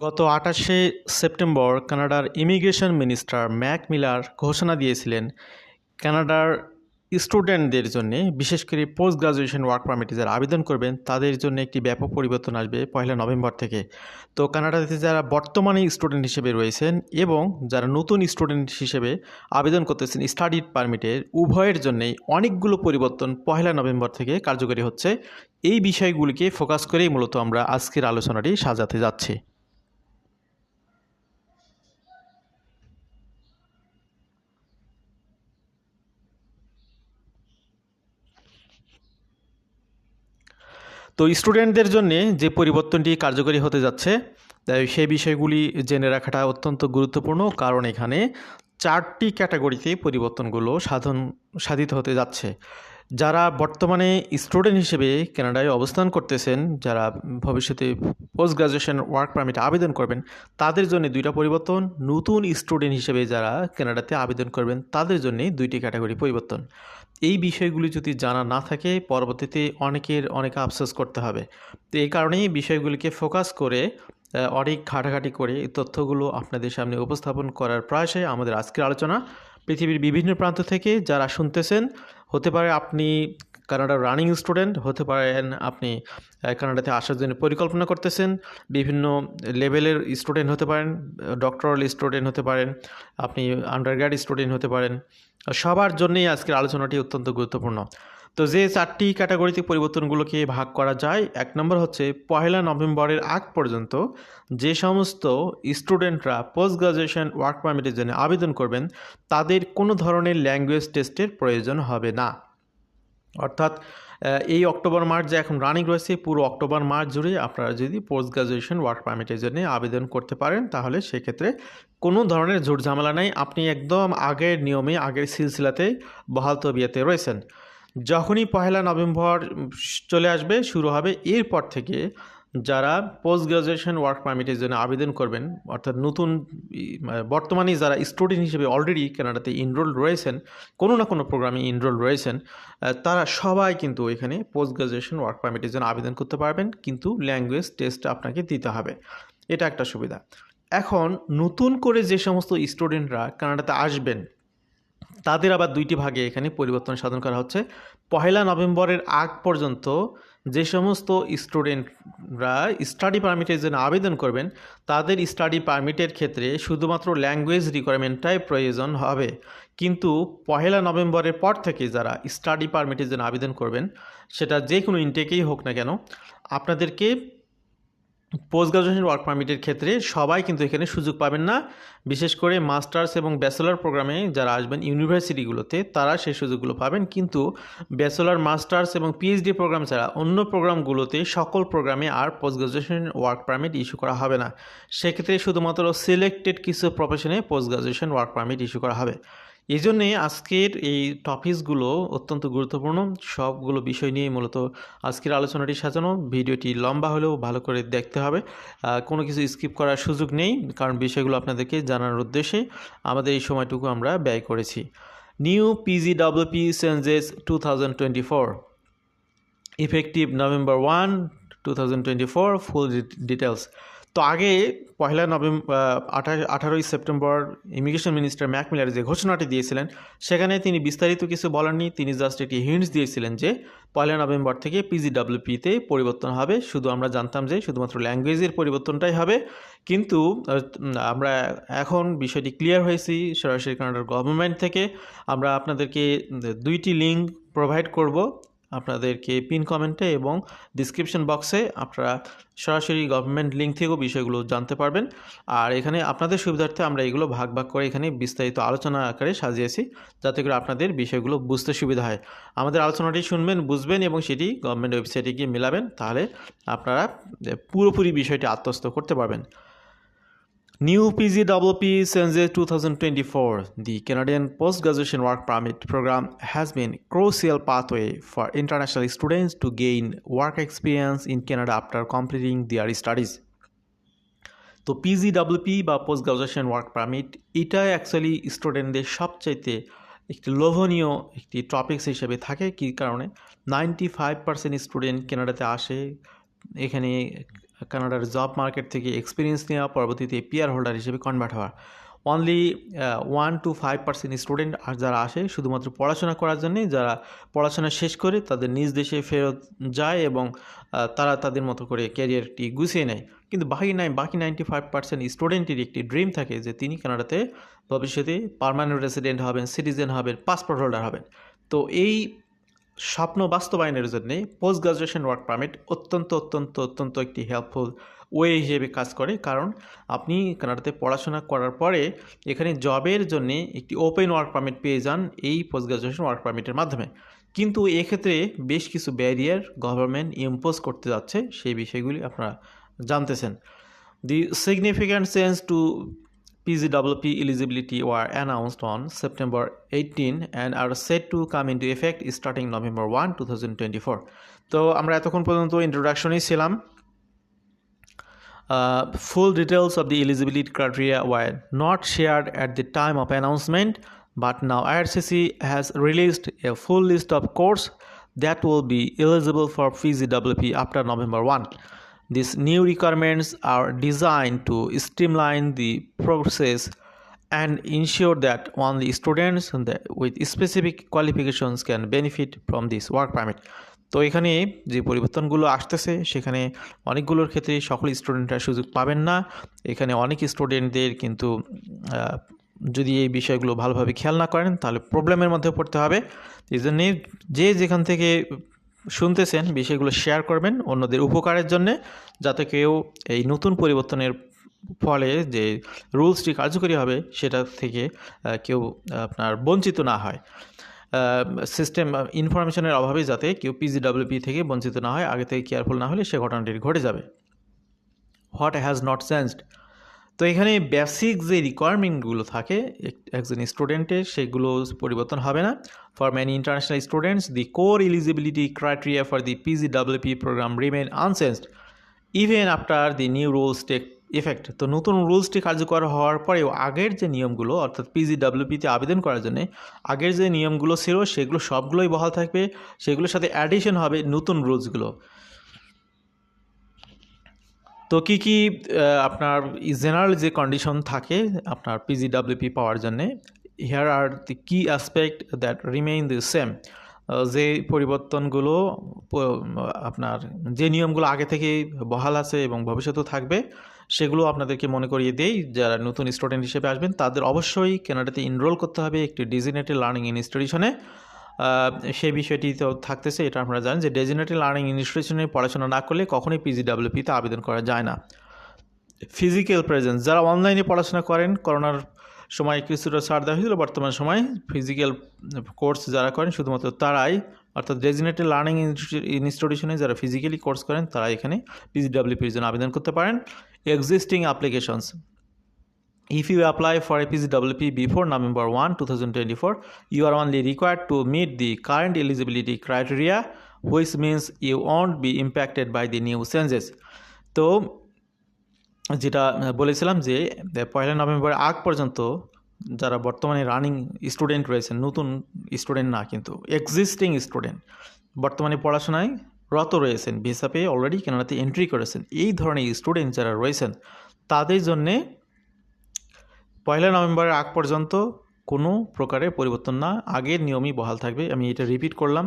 গত আঠাশে সেপ্টেম্বর কানাডার ইমিগ্রেশন মিনিস্টার ম্যাক মিলার ঘোষণা দিয়েছিলেন, কানাডার স্টুডেন্টদের জন্য, বিশেষ করে পোস্ট গ্রাজুয়েশন ওয়ার্ক পারমিটে যারা আবেদন করবেন, তাদের জন্য একটি ব্যাপক পরিবর্তন আসবে পয়লা নভেম্বর থেকে। তো কানাডাতে যারা বর্তমানে স্টুডেন্ট হিসেবে রয়েছেন এবং যারা নতুন স্টুডেন্ট হিসেবে আবেদন করতেছেন স্টাডি পারমিটের, উভয়ের জন্যই অনেকগুলো পরিবর্তন পয়লা নভেম্বর থেকে কার্যকরী হচ্ছে। এই বিষয়গুলিকে ফোকাস করেই মূলত আমরা আজকের আলোচনাটি সাজাতে যাচ্ছি। তো স্টুডেন্টদের জন্য যে পরিবর্তনটি কার্যকরী হতে যাচ্ছে সেই বিষয়গুলি জেনে রাখাটা অত্যন্ত গুরুত্বপূর্ণ, কারণ এখানে চারটি ক্যাটাগরিতে পরিবর্তনগুলো সাধন, সাধিত হতে যাচ্ছে। যারা বর্তমানে স্টুডেন্ট হিসেবে কানাডায় অবস্থান করতেছেন, যারা ভবিষ্যতে পোস্ট গ্রাজুয়েশন ওয়ার্ক পারমিট আবেদন করবেন, তাদের জন্য দুইটা পরিবর্তন। নতুন স্টুডেন্ট হিসেবে যারা কানাডাতে আবেদন করবেন, তাদের জন্যে দুইটি ক্যাটাগরি পরিবর্তন। এই বিষয়গুলি যদি জানা না থাকে, পরবর্তীতে অনেকের অনেক আফসোস করতে হবে। তো এই কারণেই বিষয়গুলিকে ফোকাস করে অনেক ঘাটাঘাটি করে এই তথ্যগুলো আপনাদের সামনে উপস্থাপন করার প্রয়াসে আমাদের আজকের আলোচনা। পৃথিবীর বিভিন্ন প্রান্ত থেকে যারা শুনতেছেন, হতে পারে আপনি কানাডার রানিং স্টুডেন্ট, হতে পারেন আপনি কানাডাতে আসার জন্য পরিকল্পনা করতেছেন, বিভিন্ন লেভেলের স্টুডেন্ট হতে পারেন ডক্টরাল স্টুডেন্ট হতে পারেন, আপনি আন্ডারগ্র্যাড স্টুডেন্ট হতে পারেন সবার জন্যই আজকের আলোচনাটি অত্যন্ত গুরুত্বপূর্ণ। তো যে চারটি ক্যাটাগরিতে পরিবর্তনগুলোকে ভাগ করা যায়, এক নম্বর হচ্ছে পহেলা নভেম্বরের আগ পর্যন্ত যে সমস্ত স্টুডেন্টরা পোস্ট গ্রাজুয়েশন ওয়ার্ক পারমিটের জন্য আবেদন করবেন, তাদের কোনো ধরনের ল্যাঙ্গুয়েজ টেস্টের প্রয়োজন হবে না। অর্থাৎ এই অক্টোবর মাস যে এখন রানিং রয়েছে, পুরো অক্টোবর মাস জুড়ে আপনারা যদি পোস্ট গ্রাজুয়েশন ওয়ার্ক পারমিটের জন্য আবেদন করতে পারেন, তাহলে সেক্ষেত্রে কোনো ধরনের ঝুট ঝামেলা নেই। আপনি একদম আগের নিয়মে, আগের সিলসিলাতেই বহাল তবিয়াতে রয়েছেন। যখনই পহেলা নভেম্বর চলে আসবে, শুরু হবে এরপর থেকে যারা পোস্ট গ্রাজুয়েশন ওয়ার্ক পারমিটের জন্য আবেদন করবেন, অর্থাৎ নতুন বর্তমানে যারা স্টুডেন্ট হিসেবে অলরেডি কানাডাতে ইনরোল রয়েছেন, কোনো না কোনো প্রোগ্রামে ইনরোল রয়েছেন তারা সবাই কিন্তু এখানে পোস্ট গ্রাজুয়েশন ওয়ার্ক পারমিটের জন্য আবেদন করতে পারবেন, কিন্তু ল্যাঙ্গুয়েজ টেস্ট আপনাকে দিতে হবে। এটা একটা সুবিধা। এখন নতুন করে যে সমস্ত স্টুডেন্টরা কানাডাতে আসবেন, তাদের আবার দুইটি ভাগে এখানে পরিবর্তন সাধন করা হচ্ছে। পহেলা নভেম্বরের আগ পর্যন্ত যে সমস্ত স্টুডেন্টরা স্টাডি পারমিটের জন্য আবেদন করবেন, তাদের স্টাডি পারমিটের ক্ষেত্রে শুধুমাত্র ল্যাঙ্গুয়েজ রিকোয়ারমেন্টটাই প্রয়োজন হবে। কিন্তু পহেলা নভেম্বরের পর থেকে যারা স্টাডি পারমিটের জন্য আবেদন করবেন, সেটা যে কোনো ইনটেকেই হোক না কেন, আপনাদেরকে পোস্ট গ্রাজুয়েশন ওয়ার্ক পারমিটের ক্ষেত্রে সবাই কিন্তু এখানে সুযোগ পাবেন না। বিশেষ করে মাস্টার্স এবং ব্যাচেলার প্রোগ্রামে যারা আসবেন ইউনিভার্সিটিগুলোতে, তারা সেই সুযোগগুলো পাবেন। কিন্তু ব্যাচেলার, মাস্টার্স এবং পিএইচডি প্রোগ্রাম ছাড়া অন্য প্রোগ্রামগুলোতে সকল প্রোগ্রামে আর post graduation work permit issue করা হবে না। সেক্ষেত্রে শুধুমাত্র সিলেক্টেড কিছু প্রফেশনে post graduation work permit issue করা হবে। এই জন্যে আজকের এই টপিকসগুলো অত্যন্ত গুরুত্বপূর্ণ। সবগুলো বিষয় নিয়ে মূলত আজকের আলোচনাটি সাজানো। ভিডিওটি লম্বা হলেও ভালো করে দেখতে হবে। কোনো কিছু স্কিপ করার সুযোগ নেই, কারণ বিষয়গুলো আপনাদেরকে জানানোর উদ্দেশ্যে আমাদের এই সময়টুকু আমরা ব্যয় করেছি। New PG WP changes two thousand twenty four effective November one two thousand twenty four full details তো আগে পয়লা নভেম্বর আঠাশ, আঠারোই September immigration minister Marc Miller যে ঘোষণাটি দিয়েছিলেন, সেখানে তিনি বিস্তারিত কিছু বলেননি। তিনি জাস্ট একটি হিন্টস দিয়েছিলেন যে পয়লা নভেম্বর থেকে পিজিডাব্লিউপিতে পরিবর্তন হবে। শুধু আমরা জানতাম যে শুধুমাত্র ল্যাঙ্গুয়েজের পরিবর্তনটাই হবে। কিন্তু আমরা এখন বিষয়টি ক্লিয়ার হয়েছি সরাসরি কানাডার গভর্নমেন্ট থেকে। আমরা আপনাদেরকে দুইটি লিঙ্ক প্রোভাইড করব। আপনাদেরকে পিন কমেন্টে এবং ডিসক্রিপশন বক্সে আপনারা সরাসরি গভর্নমেন্ট লিঙ্ক থেকেও বিষয়গুলো জানতে পারবেন। আর এখানে আপনাদের সুবিধার্থে আমরা এগুলো ভাগ ভাগ করে এখানে বিস্তারিত আলোচনা আকারে সাজিয়েছি, যাতে করে আপনাদের বিষয়গুলো বুঝতে সুবিধা হয়। আমাদের আলোচনাটি শুনবেন, বুঝবেন এবং সেটি গভর্নমেন্ট ওয়েবসাইটে গিয়ে মেলাবেন, তাহলে আপনারা পুরোপুরি বিষয়টি আত্মস্থ করতে পারবেন। New PGWP Sense 2024, the Canadian Post-Graduation Work Permit program has been a crucial pathway for international students to gain work experience in Canada after completing their studies. তো পিজিডাব্লিউপি বা পোস্ট গ্রাজুয়েশন ওয়ার্ক পারমিট এটা actually স্টুডেন্টদের সবচাইতে একটি লোভনীয় একটি topics হিসেবে থাকে কী কারণে নাইনটি ফাইভ পার্সেন্ট স্টুডেন্ট কেনাডাতে আসে এখানে কানাডার জব মার্কেট থেকে এক্সপিরিয়েন্স নেওয়া পরবর্তীতে পিআর হোল্ডার হিসেবে কনভার্ট হওয়া। Only one to five percent student যারা আসে শুধুমাত্র পড়াশোনা করার জন্যে যারা পড়াশোনা শেষ করে তাদের নিজ দেশে ফেরত যায় এবং তারা তাদের মতো করে ক্যারিয়ারটি গুছিয়ে নেয়। কিন্তু বাকি নাই বাকি নাইনটি ফাইভ পার্সেন্ট স্টুডেন্টের একটি ড্রিম থাকে যে তিনি কানাডাতে ভবিষ্যতে পার্মানেন্ট রেসিডেন্ট হবেন সিটিজেন হবেন পাসপোর্ট হোল্ডার হবেন। তো এই স্বপ্ন বাস্তবায়নের জন্যে পোস্ট গ্রাজুয়েশন ওয়ার্ক পারমিট অত্যন্ত অত্যন্ত অত্যন্ত একটি হেল্পফুল ওয়ে হিসেবে কাজ করে। কারণ আপনি কানাডাতে পড়াশোনা করার পরে এখানে জবের জন্যে একটি ওপেন ওয়ার্ক পারমিট পেয়ে যান এই পোস্ট গ্রাজুয়েশন ওয়ার্ক পারমিটের মাধ্যমে। কিন্তু এক্ষেত্রে বেশ কিছু ব্যারিয়ার গভর্নমেন্ট ইম্পোজ করতে যাচ্ছে, সেই বিষয়গুলি আপনারা জানতেছেন। The significant change to PGWP eligibility were announced on September 18 and are set to come into effect starting November 1, 2024. তো আমরা এতক্ষণ পর্যন্ত ইন্ট্রোডাকশনেই ছিলাম Uh, full details of the eligibility criteria were not shared at the time of announcement, but now IRCC has released a full list of courses that will be eligible for PGWP after November 1. These new requirements are designed to streamline the process and ensure that only students with specific qualifications can benefit from this work permit. তো এখানে যে পরিবর্তনগুলো আসতেছে সেখানে অনেকগুলোর ক্ষেত্রে সকল স্টুডেন্টরা সুযোগ পাবেন না এখানে অনেক স্টুডেন্টদের কিন্তু যদি এই বিষয়গুলো ভালোভাবে খেয়াল না করেন তাহলে প্রবলেমের মধ্যে পড়তে হবে এই জন্যে যে যেখান থেকে শুনতেছেন, বিষয়গুলো শেয়ার করবেন অন্যদের উপকারের জন্যে, যাতে কেউ এই নতুন পরিবর্তনের ফলে যে রুলসটি কার্যকরী হবে, সেটা থেকে কেউ আপনার বঞ্চিত না হয়। সিস্টেম ইনফরমেশনের অভাবে যাতে কেউ পিজিডাব্লিউপি থেকে বঞ্চিত না হয়, আগে থেকে কেয়ারফুল না হলে সে ঘটনাটি ঘটে যাবে। হোয়াট হ্যাজ নট চেঞ্জড তো এখানে বেসিক যে রিকোয়ারমেন্টগুলো থাকে, এক- একজন স্টুডেন্টের সেগুলো পরিবর্তন হবে না। For many international students the core eligibility criteria for the PGWP program remain unchanged even after the new rules take effect তো নতুন রুলসটি কার্যকর হওয়ার পরেও আগের যে নিয়মগুলো, অর্থাৎ পিজিডাব্লিউপিতে আবেদন করার জন্য, আগের যে নিয়মগুলো ছিল, সেগুলো সবগুলোই বহাল থাকবে। সেগুলোর সাথে অ্যাডিশন হবে নতুন রুলসগুলো তো কী কী আপনার জেনারেল যে কন্ডিশন থাকে, আপনার পিজিডাব্লিউপি পাওয়ার জন্যে here are the key aspect that remain the same যে পরিবর্তনগুলো আপনার যে নিয়মগুলো আগে থেকেই বহাল আছে এবং ভবিষ্যতেও থাকবে, সেগুলো আপনাদেরকে মনে করিয়ে দেই। যারা নতুন স্টুডেন্ট হিসেবে আসবেন, তাদের অবশ্যই কানাডাতে এনরোল করতে হবে একটি ডিজিনেটেড লার্নিং ইনস্টিটিউশনে সেই বিষয়টি তো থাকতেছে, এটা আপনারা জানেন যে ডেজিনেটেড লার্নিং ইনস্টিটিউশনে পড়াশোনা না করলে কখনোই পিজিডাব্লিউপিতে আবেদন করা যায় না। ফিজিক্যাল প্রেজেন্স যারা অনলাইনে পড়াশোনা করেন করোনার সময় কিছুটা ছাড় দেওয়া হয়েছিল বর্তমান সময় ফিজিক্যাল কোর্স যারা করেন শুধুমাত্র তারাই অর্থাৎ ডেজিনেটেড লার্নিং ইনস্টিটিউশনে যারা ফিজিক্যালি কোর্স করেন তারা এখানে পিজিডাব্লিউপির জন্য আবেদন করতে পারেন existing applications If you apply for a PGWP before November 1, 2024, you are only required to meet the current eligibility criteria, which means you won't be impacted by the new changes. তো যেটা বলেছিলাম যে পয়লা নভেম্বর আগ পর্যন্ত যারা বর্তমানে running student রয়েছেন, নতুন স্টুডেন্ট না কিন্তু এক্সিস্টিং স্টুডেন্ট বর্তমানে পড়াশোনায় রত রয়েছেন ভিসা পেয়ে অলরেডি কেনাডাতে এন্ট্রি করেছেন, এই ধরনের স্টুডেন্ট যারা রয়েছেন, তাদের জন্যে পয়লা নভেম্বরের আগ পর্যন্ত কোনো প্রকারের পরিবর্তন না, আগের নিয়মই বহাল থাকবে, আমি এটা রিপিট করলাম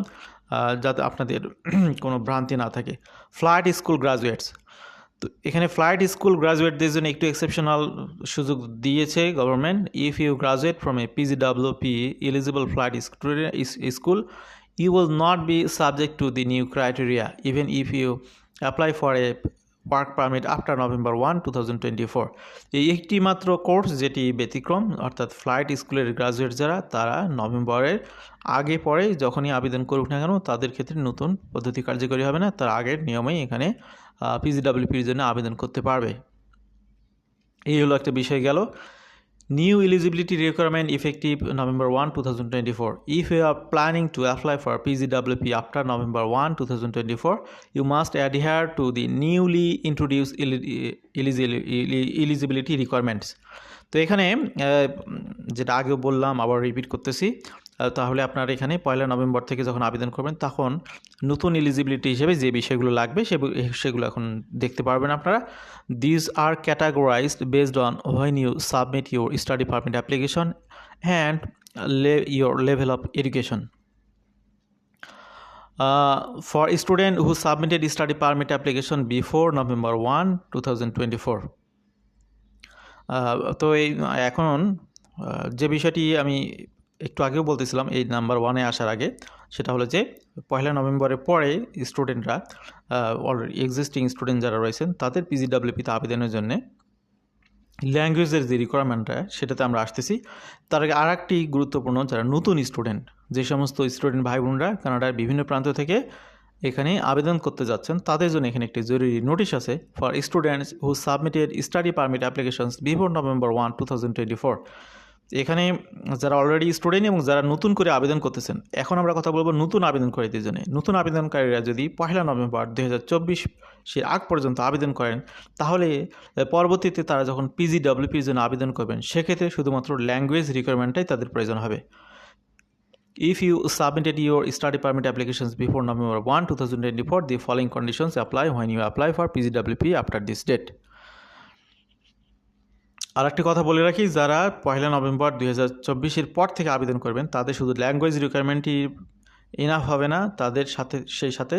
যাতে আপনাদের কোনো ভ্রান্তি না থাকে। ফ্লাইট স্কুল গ্রাজুয়েটস তো এখানে ফ্লাইট স্কুল গ্রাজুয়েটদের জন্য একটু এক্সেপশনাল সুযোগ দিয়েছে government if you graduate from a PGWP eligible flight school you will not be subject to the new criteria, even if you apply for a work permit after November one two thousand twenty four এই একটি মাত্র course যেটি ব্যতিক্রম, অর্থাৎ flight স্কুলের graduate যারা, তারা নভেম্বরের আগে পরে যখনই আবেদন করুক না কেন, তাদের ক্ষেত্রে নতুন পদ্ধতি কার্যকরী হবে না। তার আগের নিয়মেই এখানে পিজিডাব্লিউপির জন্য আবেদন করতে পারবে। এই হলো একটা বিষয় গেল। New eligibility requirement effective November one two thousand twenty four if you are planning to apply for PGWP after November one two thousand twenty four you must adhere to the newly introduce eligibility requirements তো এখানে যেটা আগেও বললাম, আবার repeat করতেছি। তাহলে আপনার এখানে পয়লা নভেম্বর থেকে যখন আবেদন করবেন তখন নতুন এলিজিবিলিটি হিসেবে যে বিষয়গুলো লাগবে সে- সেগুলো এখন দেখতে পারবেন আপনারা। These are categorized based on when you submit your study permit application and your level of education for student who submitted study submitted application before November one two 1 2024 uh, তো এই এখন যে বিষয়টি আমি একটু আগেও বলতেছিলাম এই নাম্বার ওয়ানে আসার আগে, সেটা হলো যে পয়লা নভেম্বরের পরে স্টুডেন্টরা অলরেডি এক্সিস্টিং স্টুডেন্ট যারা রয়েছেন, তাদের পিজিডাব্লিউপিতে আবেদনের জন্য ল্যাঙ্গুয়েজের যে রিকোয়ারমেন্টটা সেটাতে আমরা আসতেছি। তার আগে আর একটি গুরুত্বপূর্ণ যারা নতুন স্টুডেন্ট যে সমস্ত স্টুডেন্ট ভাই বোনরা কানাডার বিভিন্ন প্রান্ত থেকে এখানে আবেদন করতে যাচ্ছেন, তাদের জন্য এখানে একটি জরুরি নোটিশ আছে for students who submitted study permit applications before November one two thousand twenty four এখানে যারা অলরেডি স্টুডেন্ট এবং যারা নতুন করে আবেদন করতেছেন এখন আমরা কথা বলব নতুন আবেদনকারীদের জন্য নতুন আবেদনকারীরা যদি পয়লা নভেম্বর দু হাজার চব্বিশ সে আগ পর্যন্ত আবেদন করেন তাহলে পরবর্তীতে তারা যখন পিজি ডাব্লিউপির জন্য আবেদন করবেন সেক্ষেত্রে শুধুমাত্র ল্যাঙ্গুয়েজ রিকোয়ারমেন্টটাই তাদের প্রয়োজন হবে If you submitted your study permit applications before November 1, 2024, the following conditions apply when you apply for PGWP after this date. আর একটি কথা বলে রাখি, যারা পয়লা নভেম্বর দুই হাজার চব্বিশের পর থেকে আবেদন করবেন, তাদের শুধু ল্যাঙ্গুয়েজ রিকোয়ারমেন্টই এনাফ হবে না, তাদের সাথে, সেই সাথে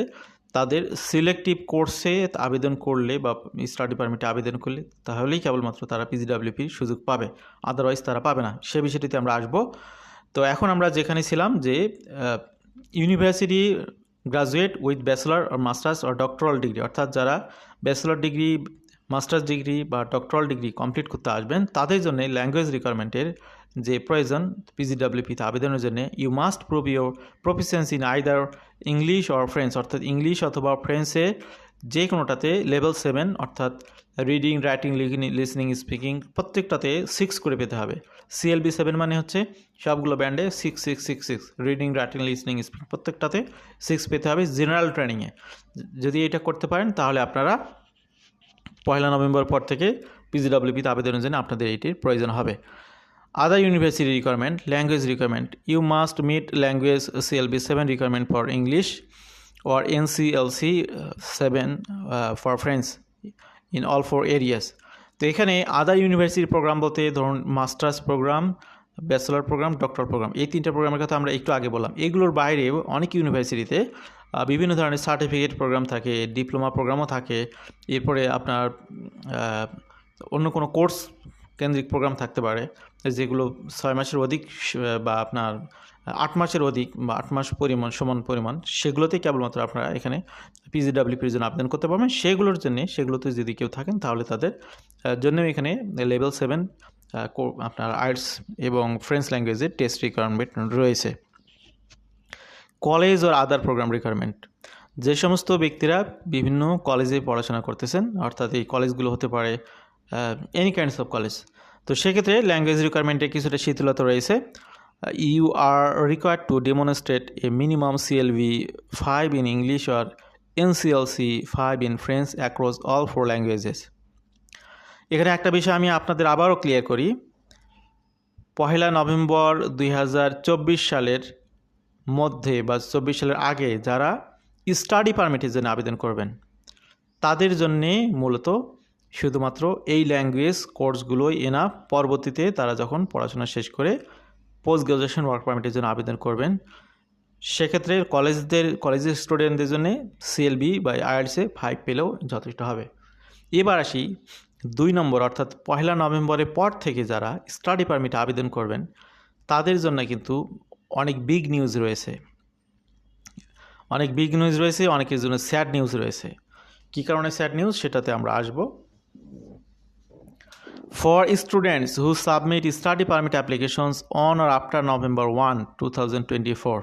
তাদের সিলেক্টিভ কোর্সে আবেদন করলে বা স্টাডি পারমিটে আবেদন করলে, তাহলেই কেবলমাত্র তারা পিজিডাব্লিউপির সুযোগ পাবে আদারওয়াইজ তারা পাবে না। সে বিষয়টিতে আমরা আসব। তো এখন আমরা যেখানে ছিলাম যে university graduate with bachelor masters R doctoral degree অর্থাৎ যারা ব্যাচেলার ডিগ্রি মাস্টার্স ডিগ্রি বা ডক্টরাল ডিগ্রি কমপ্লিট করতে আসবেন। তাদের জন্য ল্যাঙ্গুয়েজ রিকোয়ারমেন্টের যে প্রয়োজন পিজিডাব্লিউপিতে আবেদনের জন্য you must prove your proficiency in either English or French অর্থাৎ ইংলিশ অথবা ফ্রেঞ্চে যে কোনোটাতে লেভেল সেভেন অর্থাৎ রিডিং রাইটিং লিসনিং স্পিকিং প্রত্যেকটাতে সিক্স করে পেতে হবে। সিএলবি সেভেন মানে হচ্ছে সবগুলো ব্যান্ডে six six six six reading writing listening speaking প্রত্যেকটাতে সিক্স পেতে হবে জেনারেল ট্রেনিংয়ে যদি এটা করতে পারেন, তাহলে আপনারা পয়লা নভেম্বর পর থেকে পিজিডাব্লিউপিতে আবেদনের জন্য আপনাদের এটির প্রয়োজন হবে। Other university requirement language requirement you must meet language CLB seven requirement for English or 7 uh, for French in all four areas তো এখানে আদার ইউনিভার্সিটি প্রোগ্রাম বলতে ধরুন master's program bachelor program doctor program এই তিনটা প্রোগ্রামের কথা আমরা একটু আগে বললাম। এগুলোর বাইরে অনেক ইউনিভার্সিটিতে বিভিন্ন ধরনের সার্টিফিকেট প্রোগ্রাম থাকে ডিপ্লোমা প্রোগ্রামও থাকে। এরপরে আপনার অন্য কোনো কোর্স কেন্দ্রিক প্রোগ্রাম থাকতে পারে, যেগুলো ছয় মাসের অধিক, বা আপনার আট মাসের অধিক, বা আট মাস পরিমাণ, সমান পরিমাণ, সেগুলোতেই কেবলমাত্র আপনারা এখানে পিজিডাব্লিউপির জন্য আবেদন করতে পারবেন। সেগুলোর জন্য, সেগুলোতে যদি কেউ থাকেন, তাহলে তাদের জন্য এখানে লেভেল সেভেন আপনার আর্টস এবং ফ্রেঞ্চ ল্যাঙ্গুয়েজের টেস্ট রিকোয়ারমেন্ট রয়েছে। College or other program requirement যে সমস্ত ব্যক্তিরা বিভিন্ন কলেজে পড়াশোনা করতেছেন, অর্থাৎ এই কলেজগুলো হতে পারে এনি কাইন্ডস অফ কলেজ তো সেক্ষেত্রে ল্যাঙ্গুয়েজ রিকোয়ারমেন্টে কিছুটা শিথিলতা রয়েছে। You are required to demonstrate a minimum CLB five in English or NCLC five in French across all four languages এখানে একটা বিষয় আমি আপনাদের আবারও ক্লিয়ার করি। পহেলা নভেম্বর দুই হাজার চব্বিশ সালের মধ্যে বা চব্বিশ সালের আগে যারা স্টাডি পারমিটের জন্য আবেদন করবেন, তাদের জন্যে মূলত শুধুমাত্র এই ল্যাঙ্গুয়েজ কোর্সগুলোই এনাফ পরবর্তীতে তারা যখন পড়াশোনা শেষ করে পোস্ট গ্রাজুয়েশন ওয়ার্ক পারমিটের জন্য আবেদন করবেন, সেক্ষেত্রে কলেজদের, কলেজের স্টুডেন্টদের জন্য সিএলবি বা আইআরসে ফাইভ পেলেও যথেষ্ট হবে। এবার আসি দুই নম্বর, অর্থাৎ পয়লা নভেম্বরের পর থেকে যারা স্টাডি পারমিটে আবেদন করবেন, তাদের জন্য কিন্তু অনেক বিগ নিউজ রয়েছে। অনেক বিগ নিউজ রয়েছে, অনেকের জন্য স্যাড নিউজ রয়েছে। কী কারণে স্যাড নিউজ সেটাতে আমরা আসব। For students who submit study permit applications on or after November one two thousand twenty four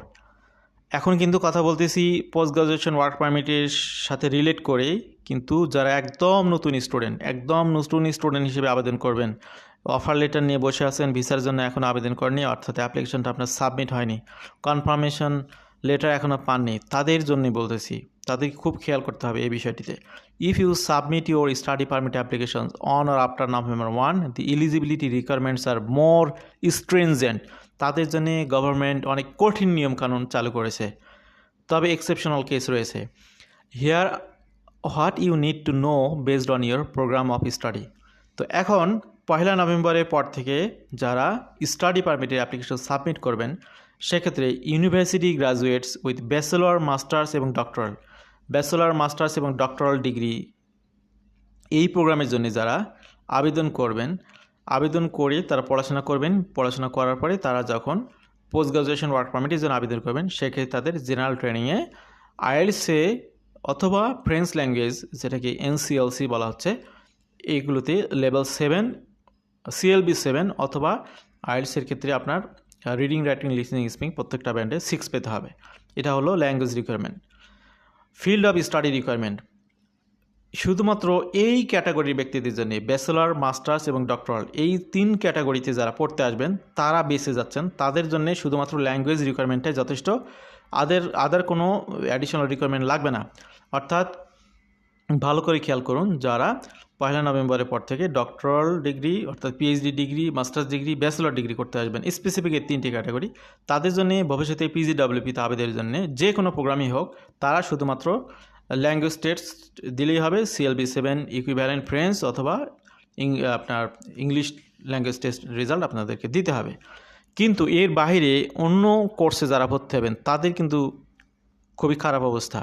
এখন কিন্তু কথা বলতেছি পোস্ট গ্রাজুয়েশন ওয়ার্ক পারমিটের সাথে রিলেট করে কিন্তু যারা একদম নতুন স্টুডেন্ট একদম নতুন স্টুডেন্ট হিসেবে আবেদন করবেন অফার লেটার নিয়ে বসে আছেন, ভিসার জন্য এখন আবেদন করেনি অর্থাৎ অ্যাপ্লিকেশনটা আপনার সাবমিট হয়নি। কনফার্মেশন লেটার এখনও পাননি। তাদের জন্যই বলতেছি, তাদেরকে খুব খেয়াল করতে হবে এই বিষয়টিতে। If you submit your study permit application on or after November one the eligibility requirements are more stringent তাদের জন্য গভর্নমেন্ট অনেক কঠিন নিয়মকানুন চালু করেছে। তবে এক্সেপশনাল কেস রয়েছে। Here what you need to know based on your program of study তো এখন পয়লা নভেম্বরের পর থেকে যারা স্টাডি পারমিটের অ্যাপ্লিকেশন সাবমিট করবেন, সেক্ষেত্রে university graduates with bachelor masters এবং ডক্টরাল ব্যাচেলর মাস্টার্স এবং ডক্টরাল ডিগ্রি এই প্রোগ্রামের জন্য যারা আবেদন করবেন, আবেদন করে তারা পড়াশোনা করবেন, পড়াশোনা করার পরে তারা যখন পোস্ট গ্রাজুয়েশন ওয়ার্ক পারমিটের জন্য আবেদন করবেন, সেক্ষেত্রে তাদের জেনারেল ট্রেনিংয়ে আইএলসে অথবা ফ্রেঞ্চ ল্যাঙ্গুয়েজ যেটাকে এনসিএলসি বলা হচ্ছে এইগুলোতে লেভেল সেভেন সিএলবি সেভেন অথবা আইএলসের ক্ষেত্রে আপনার রিডিং রাইটিং লিসনিং স্পিকিং প্রত্যেকটা ব্যান্ডে সিক্স পেতে হবে। এটা হলো language requirement field of study requirement শুধুমাত্র এই ক্যাটাগরির ব্যক্তিদের জন্য ব্যাচেলর মাস্টার্স এবং ডক্টরাল এই তিন ক্যাটাগরিতে যারা পড়তে আসবেন, তারা বেসে যাচ্ছেন। তাদের জন্য শুধুমাত্র ল্যাঙ্গুয়েজ রিকোয়ারমেন্টটাই যথেষ্ট। আদের, আদার কোনো অ্যাডিশনাল রিকোয়ারমেন্ট লাগবে না। অর্থাৎ ভালো করে খেয়াল করুন যারা পয়লা নভেম্বরের পর থেকে ডক্টরাল ডিগ্রি অর্থাৎ PhD degree master's degree bachelor degree করতে আসবেন। স্পেসিফিক এই তিনটি ক্যাটাগরি তাদের জন্য ভবিষ্যতে পিজিডাব্লিউপিতে আবেদনের জন্য যে কোনো প্রোগ্রামই হোক, তারা শুধুমাত্র ল্যাঙ্গুয়েজ টেস্ট দিলেই হবে সিএলবি সেভেন ইকুইভ্যালেন্ট ফ্রেন্স অথবা আপনার ইংলিশ ল্যাঙ্গুয়েজ টেস্ট রেজাল্ট আপনাদেরকে দিতে হবে। কিন্তু এর বাইরে অন্য কোর্সে যারা ভর্তি হবেন, তাদের কিন্তু খুবই খারাপ অবস্থা।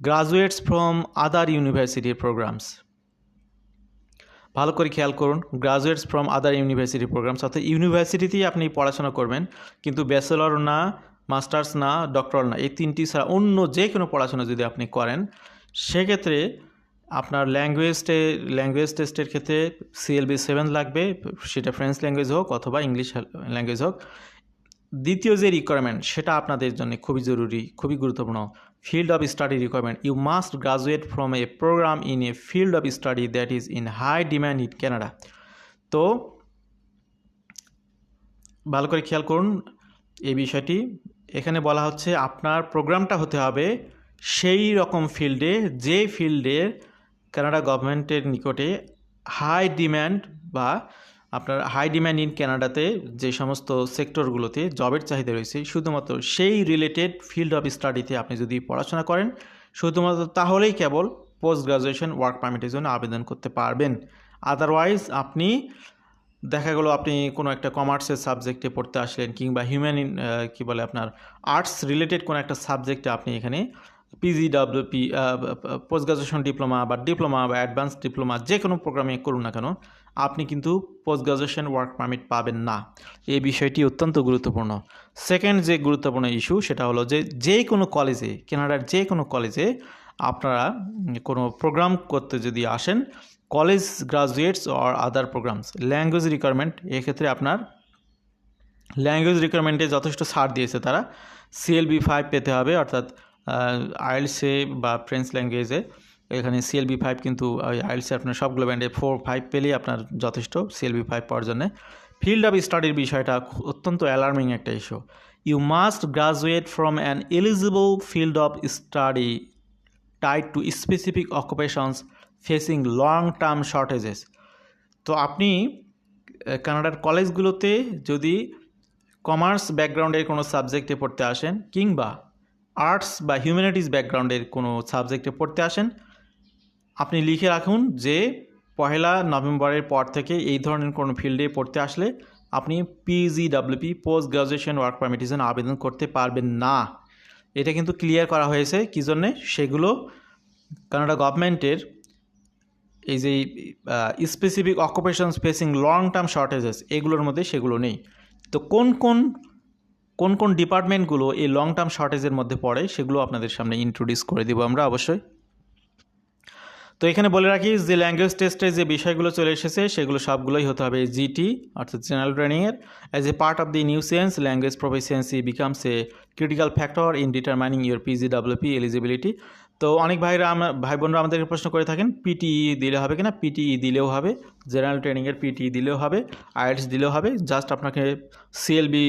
গ্রাজুয়েটস ফ্রম আদার ইউনিভার্সিটির প্রোগ্রামস ভালো করে খেয়াল করুন graduates from other university programs অর্থাৎ ইউনিভার্সিটিতেই আপনি পড়াশোনা করবেন, কিন্তু ব্যাচেলর না মাস্টার্স না ডক্টরাল না, এই তিনটি ছাড়া অন্য যে কোনো পড়াশোনা যদি আপনি করেন, সেক্ষেত্রে আপনার ল্যাঙ্গুয়েজটে ল্যাঙ্গুয়েজ টেস্টের ক্ষেত্রে সিএলবি সেভেন লাগবে, সেটা ফ্রেঞ্চ ল্যাঙ্গুয়েজ হোক অথবা ইংলিশ ল্যাঙ্গুয়েজ হোক দ্বিতীয় যে রিকোয়ারমেন্ট সেটা আপনাদের জন্য খুবই জরুরি, খুবই গুরুত্বপূর্ণ। Field of study requirement you must graduate from a program in a field of study that is in high demand in Canada তো, ভালো করে খেয়াল করুন এই বিষয়টি। এখানে বলা হচ্ছে আপনার প্রোগ্রামটা হতে হবে সেই রকম ফিল্ডে যে ফিল্ডের কানাডা গভর্নমেন্টের নিকটে হাই ডিম্যান্ড বা আপনার হাই ডিম্যান্ড ইন কানাডাতে যে সমস্ত সেক্টরগুলোতে জবের চাহিদা রয়েছে, শুধুমাত্র সেই রিলেটেড ফিল্ড অফ স্টাডিতে আপনি যদি পড়াশোনা করেন, শুধুমাত্র তাহলেই কেবল পোস্ট গ্রাজুয়েশন ওয়ার্ক পারমিটের জন্য আবেদন করতে পারবেন। আদারওয়াইজ আপনি, দেখা গেলো আপনি কোনো একটা কমার্সের সাবজেক্টে পড়তে আসলেন কিংবা হিউম্যান কী বলে আপনার আর্টস রিলেটেড কোনো একটা সাবজেক্টে আপনি এখানে পিজিডাব্লিউপি পোস্ট গ্রাজুয়েশন ডিপ্লোমা বা ডিপ্লোমা বা অ্যাডভান্স ডিপ্লোমা যে কোনো প্রোগ্রামে করুন না কেন, আপনি কিন্তু পোস্ট গ্রাজুয়েশন ওয়ার্ক পারমিট পাবেন না। এই বিষয়টি অত্যন্ত গুরুত্বপূর্ণ। সেকেন্ড যে গুরুত্বপূর্ণ ইস্যু সেটা হলো যে যে কোনো কলেজে কেনাডার যে কোনো কলেজে আপনারা কোনো প্রোগ্রাম করতে যদি আসেন college graduates or other programs language requirement এক্ষেত্রে আপনার ল্যাঙ্গুয়েজ রিকোয়ারমেন্টে যথেষ্ট ছাড় দিয়েছে তারা। সিএলবি ফাইভ পেতে হবে, অর্থাৎ আইএলসে বা ফ্রেঞ্চ ল্যাঙ্গুয়েজে এখানে সিএলবি ফাইভ কিন্তু আইএলসে আপনার সবগুলো ব্যান্ডে ফোর ফাইভ পেলেই আপনার যথেষ্ট সিএলবি ফাইভ পাওয়ার জন্য। ফিল্ড অফ স্টাডির বিষয়টা অত্যন্ত অ্যালার্মিং একটা issue you must graduate from an eligible field of study tied to specific occupations facing long term shortages তো আপনি কানাডার কলেজগুলোতে যদি কমার্স ব্যাকগ্রাউন্ডের কোনো সাবজেক্টে পড়তে আসেন কিংবা আর্টস বা হিউম্যানিটিস ব্যাকগ্রাউন্ডের কোনো সাবজেক্টে পড়তে আসেন, আপনি লিখে রাখুন যে পহেলা নভেম্বরের পর থেকে এই ধরনের কোনো ফিল্ডে পড়তে আসলে আপনি পিজিডাব্লিউপি পোস্ট গ্রাজুয়েশন ওয়ার্ক পারমিটের জন্য আবেদন করতে পারবেন না। এটা কিন্তু ক্লিয়ার করা হয়েছে, কী জন্যে? সেগুলো কানাডা গভর্নমেন্টের এই যে specific occupations facing long term shortages এগুলোর মধ্যে সেগুলো নেই। তো কোন কোন কোন কোন ডিপার্টমেন্টগুলো এই লং টার্ম শর্টেজের মধ্যে পড়ে সেগুলো আপনাদের সামনে ইন্ট্রোডিউস করে দেবো আমরা অবশ্যই। তো এখানে বলে রাখি যে ল্যাঙ্গুয়েজ টেস্টে যে বিষয়গুলো চলে এসেছে সেগুলো সবগুলোই হতে হবে জিটি অর্থাৎ জেনারেল ট্রেনিংয়ের as a part of the new sense language proficiency becomes a critical factor in determining your PGWP eligibility তো অনেক ভাইরা আমরা ভাই বোনরা আমাদেরকে প্রশ্ন করে থাকেন, পিটিই দিলে হবে কিনা? পিটিই দিলেও হবে, জেনারেল ট্রেনিংয়ের পিটিই দিলেও হবে আইএলস দিলেও হবে, জাস্ট আপনাকে সিএলবি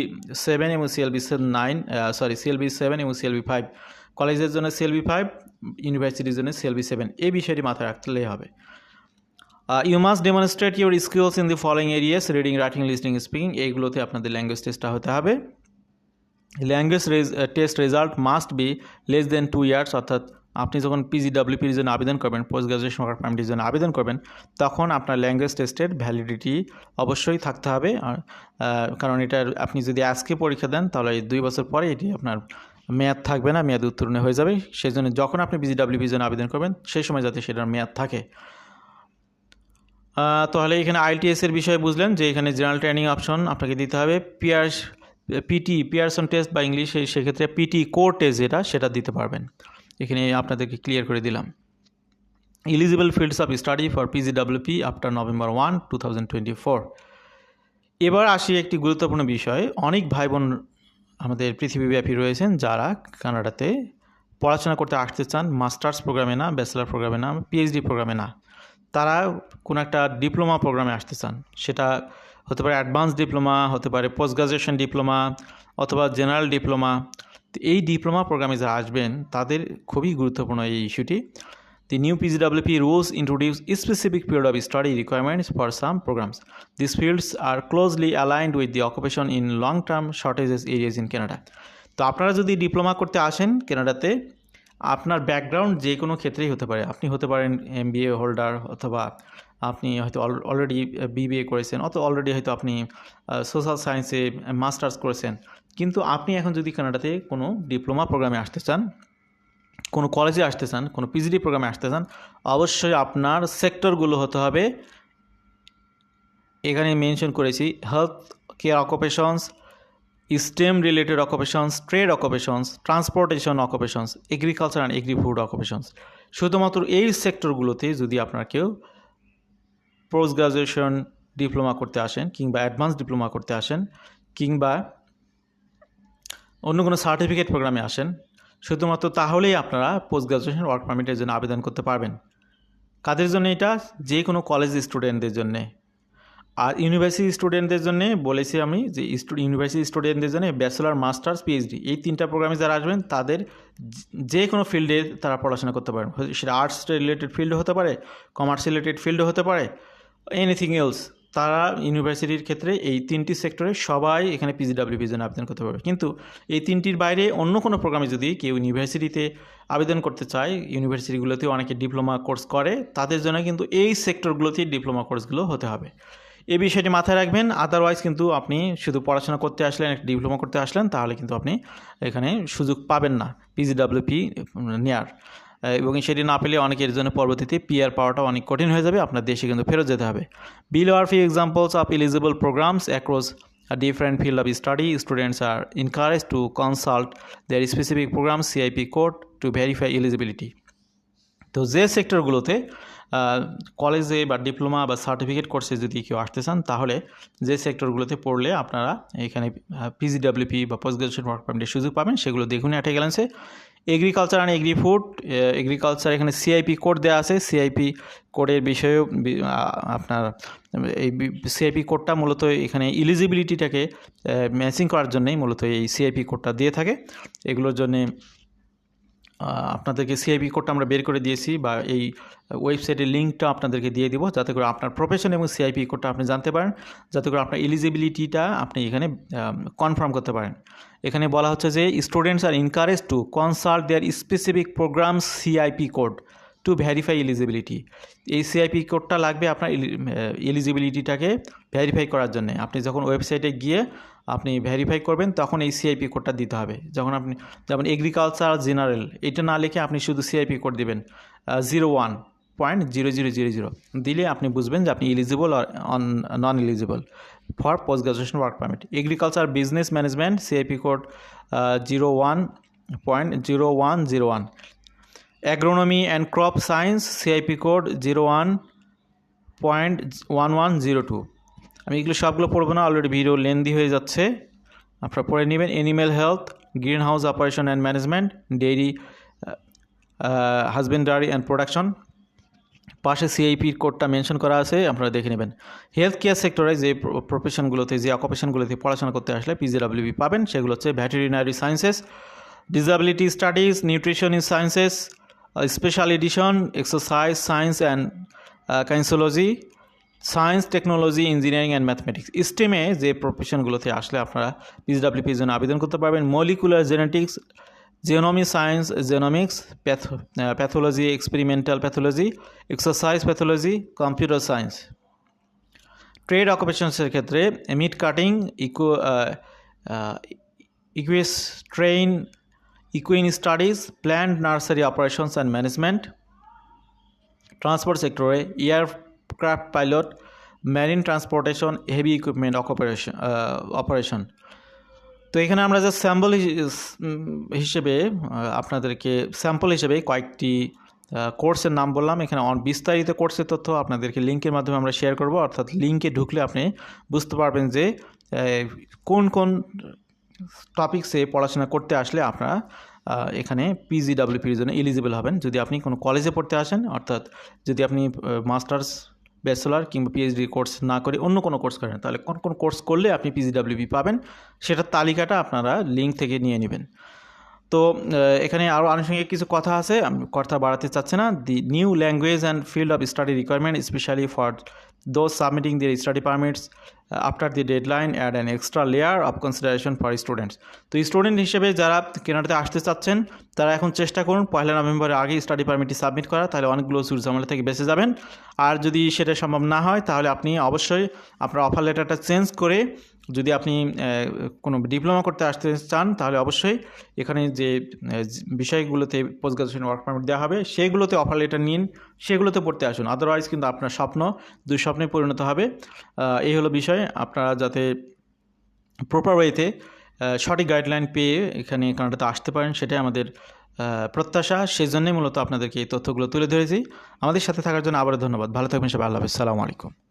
সেভেন এবং CLB nine sorry CLB seven এবং সিএলবি ফাইভ, কলেজের জন্য সিএলবি ফাইভ, ইউনিভার্সিটির জন্য সিএলবি সেভেন, এই বিষয়টি মাথায় রাখলেই হবে। You must demonstrate your skills in the following areas reading writing listening speaking এইগুলোতে আপনাদের ল্যাঙ্গুয়েজ টেস্টটা হতে হবে। Language test result must be less than two years অর্থাৎ আপনি যখন পিজিডাব্লিউপির জন্য আবেদন করবেন পোস্ট গ্রাজুয়েশন ওয়ার্ক পারমিটের জন্য আবেদন করবেন, তখন আপনার ল্যাঙ্গুয়েজ টেস্টের ভ্যালিডিটি অবশ্যই থাকতে হবে। কারণ এটার আপনি যদি আজকে পরীক্ষা দেন, তাহলে দুই বছর পরে এটি আপনার মেয়াদ থাকবে না, মেয়াদ উত্তীর্ণ হয়ে যাবে। সেই জন্য যখন আপনি পিজিডাব্লিউপির জন্য আবেদন করবেন সেই সময় যাতে সেটার মেয়াদ থাকে। তাহলে এখানে আইটিএস এর বিষয়ে বুঝলেন যে এখানে জেনারেল ট্রেনিং অপশন আপনাকে দিতে হবে। পিয়ার্স পিটি পিয়ারসন টেস্ট বা ইংলিশ সেক্ষেত্রে পিটি কোর টেস্ট যেটা, সেটা দিতে পারবেন। এখানে আপনাদেরকে ক্লিয়ার করে দিলাম। Eligible fields of study for PGWP after November one two এবার আসি একটি গুরুত্বপূর্ণ বিষয়। অনেক ভাই বোন আমাদের পৃথিবীব্যাপী রয়েছেন যারা কানাডাতে পড়াশোনা করতে আসতে চান, মাস্টার্স প্রোগ্রামে না, ব্যাচেলার প্রোগ্রামে না পিএইচডি প্রোগ্রামে না। তারা কোনো একটা ডিপ্লোমা প্রোগ্রামে আসতে চান। সেটা হতে পারে অ্যাডভান্স ডিপ্লোমা হতে পারে পোস্ট গ্রাজুয়েশন ডিপ্লোমা অথবা জেনারেল ডিপ্লোমা এই ডিপ্লোমা প্রোগ্রামে যারা আসবেন, তাদের খুবই গুরুত্বপূর্ণ এই ইস্যুটি the new PGWP rules introduce specific period of study requirements for some programs this fields are closely aligned with the occupation in long term shortages areas in Canada তো আপনারা যদি ডিপ্লোমা করতে আসেন কেনাডাতে আপনার ব্যাকগ্রাউন্ড যে কোনো ক্ষেত্রেই হতে পারে। আপনি হতে পারেন এম বি এ হোল্ডার অথবা আপনি হয়তো অলরেডি বিবিএ করেছেন অত অলরেডি হয়তো আপনি সোশ্যাল সায়েন্সে মাস্টার্স করেছেন। কিন্তু আপনি এখন যদি কানাডাতে কোনো ডিপ্লোমা প্রোগ্রামে আসতে চান, কোনো কলেজে আসতে চান, কোনো পিজিডি প্রোগ্রামে আসতে চান, অবশ্যই আপনার সেক্টরগুলো হতে হবে। এখানে মেনশন করেছি health care occupations STEM related occupations trade occupations transportation occupations agriculture and agri food occupations শুধুমাত্র এই সেক্টরগুলোতে যদি আপনার কেউ পোস্ট গ্রাজুয়েশন ডিপ্লোমা করতে আসেন কিংবা অ্যাডভান্স ডিপ্লোমা করতে আসেন কিংবা অন্য কোনো সার্টিফিকেট প্রোগ্রামে আসেন, শুধুমাত্র তাহলেই আপনারা পোস্ট গ্রাজুয়েশন ওয়ার্ক পারমিটের জন্য আবেদন করতে পারবেন। কাদের জন্য এটা? যে কোনো কলেজ স্টুডেন্টদের জন্যে। আর ইউনিভার্সিটি স্টুডেন্টদের জন্য বলেছি আমি যে ইউনিভার্সিটি স্টুডেন্টদের জন্য ব্যাচেলার মাস্টার্স পিএইচডি এই তিনটা প্রোগ্রামে যারা আসবেন, তাদের যে কোনো ফিল্ডে তারা পড়াশোনা করতে পারেন। সেটা আর্টস রিলেটেড ফিল্ডও হতে পারে কমার্স রিলেটেড ফিল্ডও হতে পারে এনিথিং এলস তারা ইউনিভার্সিটির ক্ষেত্রে এই তিনটি সেক্টরে সবাই এখানে পিজিডাব্লিউপির জন্য আবেদন করতে পারবে। কিন্তু এই তিনটির বাইরে অন্য কোনো প্রোগ্রামে যদি কেউ ইউনিভার্সিটিতে আবেদন করতে চায় ইউনিভার্সিটিগুলোতে অনেকে ডিপ্লোমা কোর্স করে, তাদের জন্য কিন্তু এই সেক্টরগুলোতেই ডিপ্লোমা কোর্সগুলো হতে হবে। এই বিষয়টি মাথায় রাখবেন আদারওয়াইজ কিন্তু আপনি শুধু পড়াশোনা করতে আসলেন, একটা ডিপ্লোমা করতে আসলেন, তাহলে কিন্তু আপনি এখানে সুযোগ পাবেন না পিজিডাব্লিউপি নেয়ার। এবং সেটি না পেলে অনেকের জন্য পরবর্তীতে পিআর পাওয়াটা অনেক কঠিন হয়ে যাবে, আপনার দেশে কিন্তু ফেরত যেতে হবে। Below are few examples of eligible programs across a different field of study, students are encouraged to consult their specific program CIP code, to verify eligibility. তো যে সেক্টরগুলোতে কলেজে বা ডিপ্লোমা বা সার্টিফিকেট কোর্সে যদি কেউ আসতে চান, তাহলে যে সেক্টরগুলোতে পড়লে আপনারা এখানে পিজিডাব্লিউপি বা পোস্ট গ্রাজুয়েশন ওয়ার্ক পারমিটের সুযোগ পাবেন, সেগুলো দেখুন at a glance agriculture and agri food agriculture এখানে সিআইপি কোড দেওয়া আছে। সিআইপি কোডের বিষয়েও আপনার, এই সিআইপি কোডটা মূলত এখানে ইলিজিবিলিটিটাকে ম্যাচিং করার জন্যই মূলত এই সিআইপি কোডটা দিয়ে থাকে। এগুলোর জন্যে আপনাদেরকে সিআইপি কোডটা আমরা বের করে দিয়েছি বা এই ওয়েবসাইটের লিঙ্কটা আপনাদেরকে দিয়ে দিব যাতে করে আপনার প্রফেশন এবং সিআইপি কোডটা আপনি জানতে পারেন, যাতে করে আপনার এলিজিবিলিটিটা আপনি এখানে কনফার্ম করতে পারেন। এখানে বলা হচ্ছে যে students are encourage to consult their specific program CIP code to verify eligibility এই সিআইপি কোডটা লাগবে আপনার এলিজিবিলিটিটাকে ভ্যারিফাই করার জন্য। আপনি যখন ওয়েবসাইটে গিয়ে আপনি ভেরিফাই করবেন, তখন এই সিআইপি কোডটা দিতে হবে। যখন আপনি, যেমন এগ্রিকালচার জেনারেল এটা না লিখে আপনি শুধু সিআইপি কোড দেবেন zero one point zero zero zero zero দিলে আপনি বুঝবেন যে আপনি eligible or non eligible for post graduation work permit agriculture business management CIP code zero one point zero one zero one agronomy and crop science CIP code zero one point one one zero two আমি এগুলো সবগুলো পড়ব না already video lengthy হয়ে যাচ্ছে। আপনারা পড়ে নেবেন animal health green house operation and management dairy husbandry and production পাশে সিআইপির কোডটা মেনশন করা আছে, আপনারা দেখে নেবেন। হেলথ কেয়ার সেক্টরে যে প্রফেশনগুলোতে যে অকুপেশনগুলোতে পড়াশোনা করতে আসলে পিজিডাব্লিউবি পাবেন, সেগুলো হচ্ছে veterinary sciences disability studies nutrition in sciences special edition exercise science and kinesiology science, technology, engineering and mathematics স্টেমে যে প্রফেশনগুলোতে আসলে আপনারা পিএইচডাব্লিউপির জন্য আবেদন করতে পারবেন। Molecular genetics genomic science genomics pathology experimental pathology exercise pathology computer science trade অকুপেশনসের ক্ষেত্রে meat cutting eco equus train equine studies plant nursery operations and management transport সেক্টরে aircraft pilot marine transportation heavy equipment operation operation তো এখানে আমরা যে sample হিসেবে আপনাদেরকে sample হিসেবে কয়েকটি কোর্সের নাম বললাম। এখানে বিস্তারিত কোর্সের তথ্য আপনাদেরকে লিঙ্কের মাধ্যমে আমরা শেয়ার করব। অর্থাৎ লিঙ্কে ঢুকলে আপনি বুঝতে পারবেন যে কোন কোন টপিক্সে পড়াশোনা করতে আসলে আপনারা এখানে পিজিডাব্লিউপির জন্য এলিজিবল হবেন। যদি আপনি কোনো কলেজে পড়তে আসেন, অর্থাৎ যদি আপনি মাস্টার্স ব্যাচেলার কিংবা পিএইচডি কোর্স না করে অন্য কোনো কোর্স করেন, তাহলে কোন কোন কোর্স করলে আপনি পিজিডাব্লিউপি পাবেন সেটার তালিকাটা আপনারা লিঙ্ক থেকে নিয়ে নেবেন। তো এখানে আরও আনুষঙ্গিক কিছু কথা আছে, আমি কথা বাড়াতে চাচ্ছি না। The new language and field of study requirement specially for those submitting their study permits after the deadline add an extra layer of consideration for students তো স্টুডেন্ট হিসেবে যারা কেনাডাতে আসতে চাচ্ছেন, তারা এখন চেষ্টা করুন পয়লা নভেম্বরের আগে স্টাডি পারমিটটি সাবমিট করা, তাহলে অনেকগুলো সুর থেকে বেঁচে যাবেন। আর যদি সেটা সম্ভব না হয়, তাহলে আপনি অবশ্যই আপনার অফার লেটারটা চেঞ্জ করে যদি আপনি কোনো ডিপ্লোমা করতে আসতে চান, তাহলে অবশ্যই এখানে যে বিষয়গুলোতে পোস্ট গ্রাজুয়েশন ওয়ার্ক পারমিট দেওয়া হবে, সেগুলোতে অফার লেটার নিন, সেগুলোতে পড়তে আসুন। আদারওয়াইজ কিন্তু আপনার স্বপ্ন, দুই স্বপ্নে পরিণত হবে। এই হলো বিষয়। আপনারা যাতে প্রপার ওয়েতে সঠিক গাইডলাইন পেয়ে এখানে কানাডাতে আসতে পারেন, সেটাই আমাদের প্রত্যাশা। সেই জন্যই মূলত আপনাদেরকে এই তথ্যগুলো তুলে ধরেছি। আমাদের সাথে থাকার জন্য আবারও ধন্যবাদ। ভালো থাকবেন সবাই। আল্লাহ হাফেজ। সালামু আলাইকুম।